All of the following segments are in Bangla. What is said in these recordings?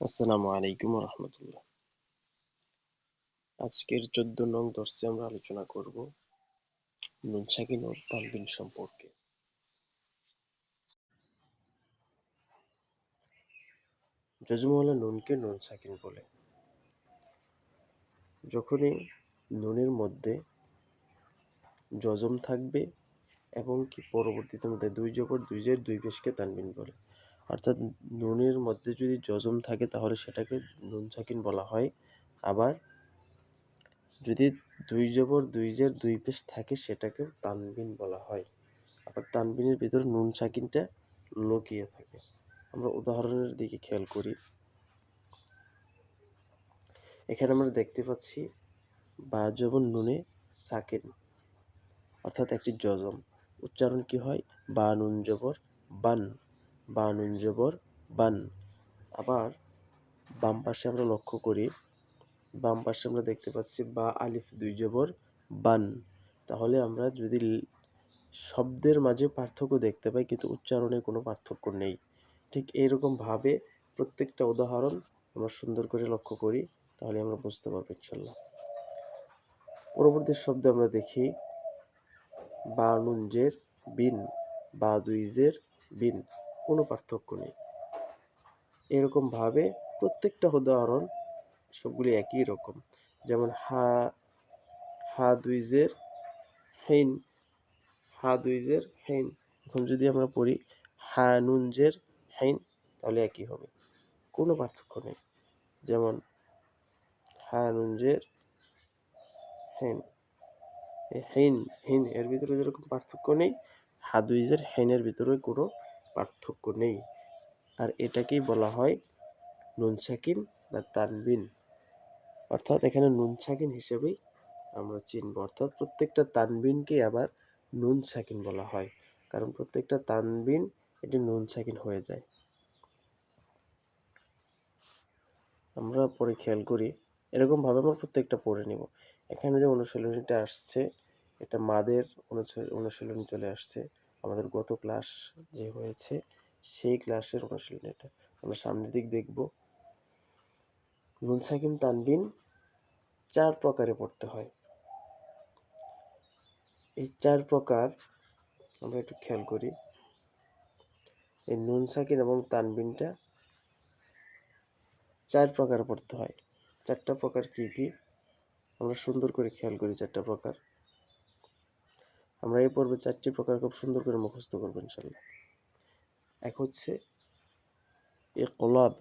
আসসালামু আলাইকুম রহমতুল্লাহ। আজকের চোদ্দ নং দর্শে আমরা আলোচনা করব নুন সাকিন ও তানবিন সম্পর্কে। যজমওয়ালা নুনকে নুন সাকিন বলে। যখনই নুনের মধ্যে যজম থাকবে এবং কি পরবর্তীতে মধ্যে দুই জবর দুই জের দুই পেশকে তানবিন বলে। অর্থাৎ নুনের মধ্যে যদি যজম থাকে তাহলে সেটাকে নুন সাকিন বলা হয়। আবার যদি দুই জবর দুই জের দুই পেশ থাকে সেটাকে তানবিন বলা হয়। আবার তানবিনের ভিতরে নুন সাকিনটা লুকিয়ে থাকে। আমরা উদাহরণের দিকে খেয়াল করি। এখানে আমরা দেখতে পাচ্ছি বা জবর নুনে সাকিন, অর্থাৎ একটি যজম। উচ্চারণ কি হয়? বা নুন জবর বান। বা নুন বান। আবার বাম পাশে আমরা লক্ষ্য করি, বাম পাশে আমরা দেখতে পাচ্ছি বা আলিফ দুই জবর বান। তাহলে আমরা যদি শব্দের মাঝে পার্থক্য দেখতে পাই, কিন্তু উচ্চারণে কোনো পার্থক্য নেই। ঠিক এইরকমভাবে প্রত্যেকটা উদাহরণ আমরা সুন্দর করে লক্ষ্য করি, তাহলে আমরা বুঝতে পারব ইনশাল্লাহ। পরবর্তী শব্দ আমরা দেখি বা নুনজের বিন বা দুইজের বিন। কোনো পার্থক্য নেই। এরকমভাবে প্রত্যেকটা উদাহরণ সবগুলি একই রকম। যেমন হা হা দুইজের হেইন, হা দুইজের হেইন। এখন যদি আমরা পড়ি হা নুনজের হেইন, তাহলে একই হবে। কোনো পার্থক্য নেই। যেমন হা নুনজের হেন হেইন। হেইন এর ভিতরে যেরকম পার্থক্য নেই হাদুইজের হেনের ভিতরে কোনো পার্থক্য নেই। আর এটাকেই বলা হয় নুন সাকিন বা তানবিন। অর্থাৎ এখানে নুন সাকিন হিসেবেই আমরা চিনব। অর্থাৎ প্রত্যেকটা তানবিনকে আবার নুন সাকিন বলা হয়। কারণ প্রত্যেকটা তানবিন এটি নুন সাকিন হয়ে যায়। আমরা পরে খেয়াল করি। এরকমভাবে আমরা প্রত্যেকটা পড়ে নিব। এখানে যে অনুশীলনীটা আসছে, এটা মাদের অনুশীলনী চলে আসছে। আমাদের গত ক্লাস যে হয়েছে, সেই ক্লাসের অনুশীলন এটা। আমরা সামনের দিক দেখব। নুন সাকিন তানবিন চার প্রকারে পড়তে হয়। এই চার প্রকার আমরা একটু খেয়াল করি। এই নুন সাকিন এবং তানবিনটা চার প্রকার পড়তে হয়। চারটা প্রকার কি কি? আমরা সুন্দর করে খেয়াল করি চারটা প্রকার। আমরা এই পর্বে চারটি প্রকার খুব সুন্দর করে মুখস্থ করব ইনশাল্লাহ এক হচ্ছে একলাব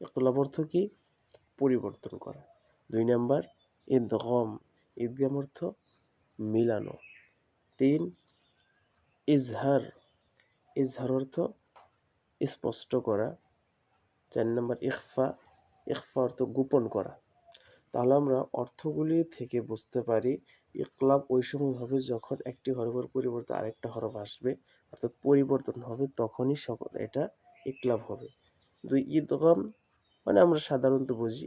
একলাব অর্থ কি? পরিবর্তন করা। দুই নাম্বার ঈদগম ঈদগাম অর্থ মিলানো। তিন, ইজহার। ইজহার অর্থ স্পষ্ট করা। চার নম্বর ইকফা ইকফা অর্থ গোপন করা। তাহলে আমরা অর্থগুলি থেকে বুঝতে পারি ইকলাব ওই সময় হবে যখন একটি হরফের পরিবর্তে আরেকটা হরফ আসবে, অর্থাৎ পরিবর্তন হবে, তখনই সকল এটা ইকলাব হবে। দুই, ঈদগম মানে আমরা সাধারণত বুঝি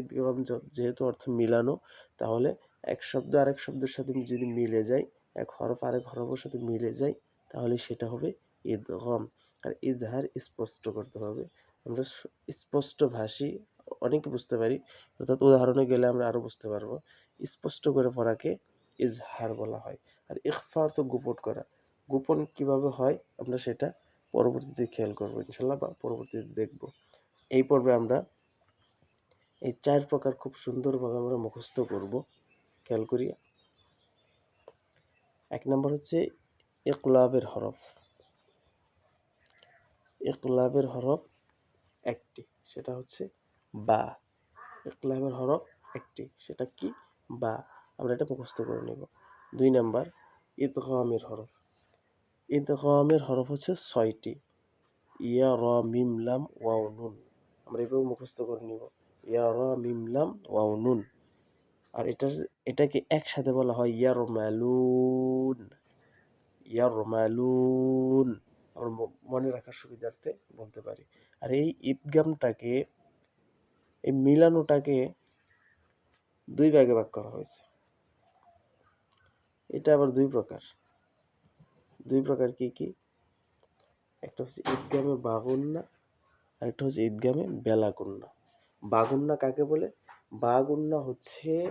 ঈদগম যেহেতু অর্থ মিলানো, তাহলে এক শব্দ আরেক শব্দের সাথে যদি মিলে যায়, এক হরফ আরেক হরফের সাথে মিলে যায়, তাহলে সেটা হবে ঈদগম। আর ইজহার স্পষ্ট করতে হবে। আমরা স্পষ্ট ভাষী অনেকে বুঝতে পারি। অর্থাৎ উদাহরণে গেলে আমরা আরও বুঝতে পারব। স্পষ্ট করে পড়াকে ইজহার বলা হয়। আর ইকফা অর্থ গোপন করা। গোপন কীভাবে হয়? আমরা সেটা পরবর্তীতে খেয়াল করব, ইনশাল্লাহ বা পরবর্তীতে দেখব। এই পর্বে আমরা এই চার প্রকার খুব সুন্দরভাবে আমরা মুখস্থ করব। খেয়াল করি। এক নম্বর হচ্ছে একলাবের হরফ। একলাবের হরফ একটি। সেটা হচ্ছে বা ইকলাবের হরফ একটি। সেটা কি? বা আমরা এটা মুখস্থ করে নেব। দুই নাম্বার ইদগামের হরফ। ইদগামের হরফ হচ্ছে ছয়টি। ইয়া, র মিমলাম ওয়াও, নুন। আমরা এভাবে মুখস্থ করে নিব। ইয়া, র মিমলাম ওয়াও, নুন। আর এটার এটাকে একসাথে বলা হয় ইয়ার ম্যালুন ইয়ার ম্যালুন আমরা মনে রাখার সুবিধার্থে বলতে পারি। আর এই ঈদগামটাকে মিলানোটাকে দুই ভাগে ভাগ করা হয়েছে। এটা আবার দুই প্রকার। দুই প্রকার কি কি? একটা হচ্ছে ঈদগামে বাগুন্না, আরেকটা হচ্ছে ঈদগামে বেলা গুন্না বা কাকে বলে? বা গুন্না হচ্ছে,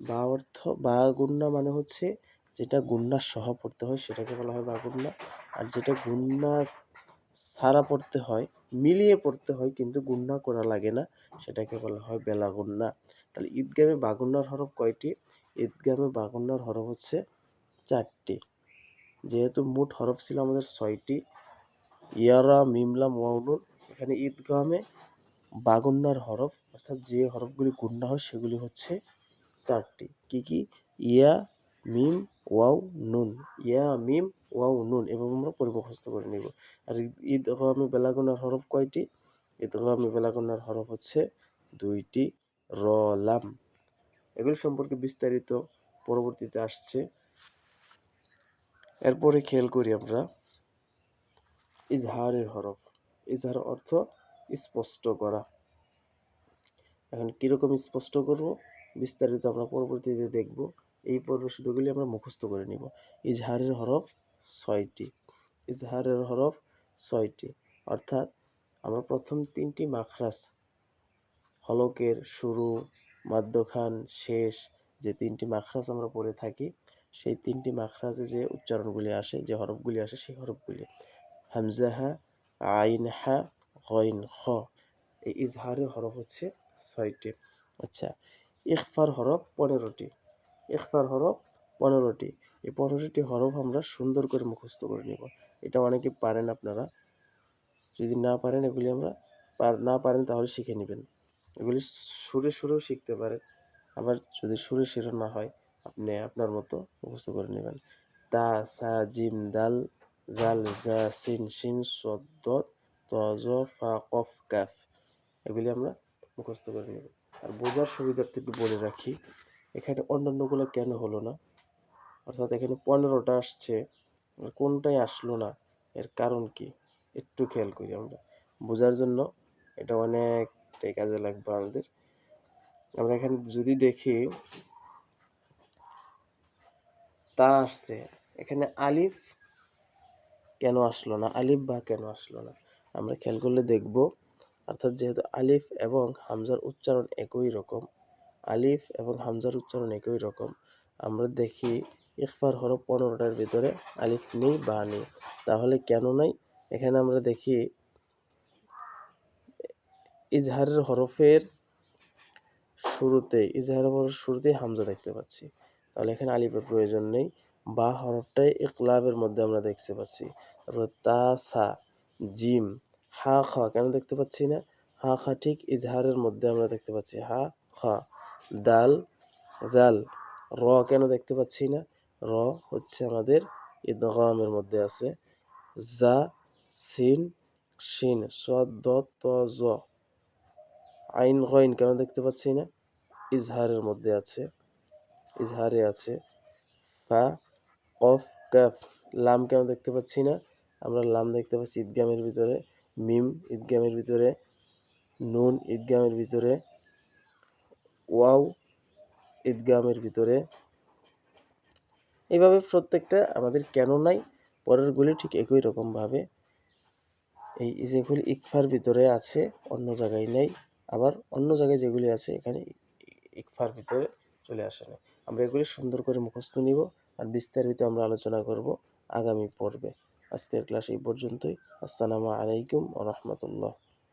বা অর্থ বা গুন্না মানে হচ্ছে যেটা গুন্নার সহ পড়তে হয়, সেটাকে বলা হয় বাগুন্না। আর যেটা গুন্না সারা পড়তে হয়, মিলিয়ে পড়তে হয় কিন্তু গুন্না করা লাগে না। সেটাকে বলা হয় বেলা গুন্না। তাহলে ঈদগামে বাগুন্নার হরফ কয়টি? ঈদগামে বাগুন্নার হরফ হচ্ছে চারটি। যেহেতু মোট হরফ ছিল আমাদের ছয়টি, ইয়ারা, মিমলা ওয়াউনুন এখানে ঈদগামে বাগুন্নার হরফ, অর্থাৎ যে হরফগুলি গুন্না হয় সেগুলি হচ্ছে চারটি। কি কি? ইয়া মিম, ওয়াও, নুন। ইয়া, মিম, ওয়াও, নুন। এবং আমরা পরিমুখস্থ করে নিব। আর ঈদ আমি বেলাগুনার হরফ কয়টি? ঈদ আমি বেলাগুনার হরফ হচ্ছে দুইটি। র, লাম। এগুলি সম্পর্কে বিস্তারিত পরবর্তীতে আসছে। এরপরে খেয়াল করি আমরা ইজহারের হরফ। ইজহার অর্থ স্পষ্ট করা। এখন কীরকম স্পষ্ট করব? বিস্তারিত আমরা পরবর্তীতে দেখব। এই পর্ব শুধুগুলি আমরা মুখস্থ করে নিব। ইজহারের হরফ ছয়টি। ইজহারের হরফ ছয়টি। অর্থাৎ আমরা প্রথম তিনটি মাখরাস হলকের শুরু মাদ্যখান শেষ, যে তিনটি মাখরাজ আমরা পড়ে থাকি, সেই তিনটি মাখরাজে যে উচ্চারণগুলি আসে, যে হরফগুলি আসে, সেই হরফগুলি। হামজাহা আইন হা গইন, খ। এই ইজহারের হরফ হচ্ছে ছয়টি। আচ্ছা ইখফার হরফ পনেরোটি। ইখফার হরফ পনেরোটি। এই পনেরোটি হরফ আমরা সুন্দর করে মুখস্থ করে নেব। এটা অনেকে পারেন আপনারা। যদি না পারেন এগুলি আমরা না পারেন তাহলে শিখে নেবেন। এগুলি সুরে সুরেও শিখতে পারেন। আবার যদি সুরে সুরে না হয়, আপনি আপনার মতো মুখস্থ করে নেবেন। তা, সা, জিম, দাল, জাল, জা, সিন সিন সদ্দ তজ ফা, কফ, কাফ। এগুলি আমরা মুখস্থ করে নেব। আর বোঝার সুবিধার্থে একটু বলে রাখি এখানে অন্যান্যগুলো কেন হলো না? অর্থাৎ এখানে পনেরোটা আসছে কোনটাই আসলো না? এর কারণ কি? একটু খেয়াল করি আমরা। বোঝার জন্য এটা অনেকটাই কাজে লাগবে আমাদের। আমরা এখানে যদি দেখি, তা আসছে। এখানে আলিফ কেন আসলো না? আলিফ বা কেন আসলো না? আমরা খেয়াল করলে দেখব। অর্থাৎ যেহেতু আলিফ এবং হামজার উচ্চারণ একই রকম আলিফ এবং হামজার উচ্চারণ একই রকম। আমরা দেখি ইকফার হরফ পনেরোটার ভিতরে আলিফ নেই বা নেই। তাহলে কেন নাই? এখানে আমরা দেখি ইজহারের হরফের শুরুতে, ইজহারের হরফের শুরুতেই হামজা দেখতে পাচ্ছি। তাহলে এখানে আলিফের প্রয়োজন নেই। বা হরফটাই ইকলাবের মধ্যে আমরা দেখতে পাচ্ছি। তারপর তা, সা, জিম, হা, খা, কেন দেখতে পাচ্ছি না? হা, খা ঠিক ইজহারের মধ্যে আমরা দেখতে পাচ্ছি। হা, খা। দাল, জাল, র কেন দেখতে পাচ্ছি না? র হচ্ছে আমাদের ইদগামের মধ্যে আছে। জা, সিন, শিন সদ দ, ত, জ। আইন, গইন কেন দেখতে পাচ্ছি না? ইজহারের মধ্যে আছে। ইজহারে আছে। ফা, কফ, কাফ, লাম কেন দেখতে পাচ্ছি না? আমরা লাম দেখতে পাচ্ছি ঈদগামের ভিতরে, মিম ঈদগামের ভিতরে, নুন ঈদগামের ভিতরে ওয়াও ঈদগামের ভিতরে। এইভাবে প্রত্যেকটা আমাদের কেন নাই পরেরগুলি ঠিক একই রকমভাবে। এই যেগুলি ইকফার ভিতরে আছে, অন্য জায়গায় নেই, আবার অন্য জায়গায় যেগুলি আছে, এখানে ইকফার ভিতরে চলে আসে না। আমরা এগুলি সুন্দর করে মুখস্থ নিব আর বিস্তারিত আমরা আলোচনা করব আগামী পর্বে। আজকের ক্লাস এই পর্যন্তই। আসসালামু আলাইকুম ও রহমতুল্লাহ।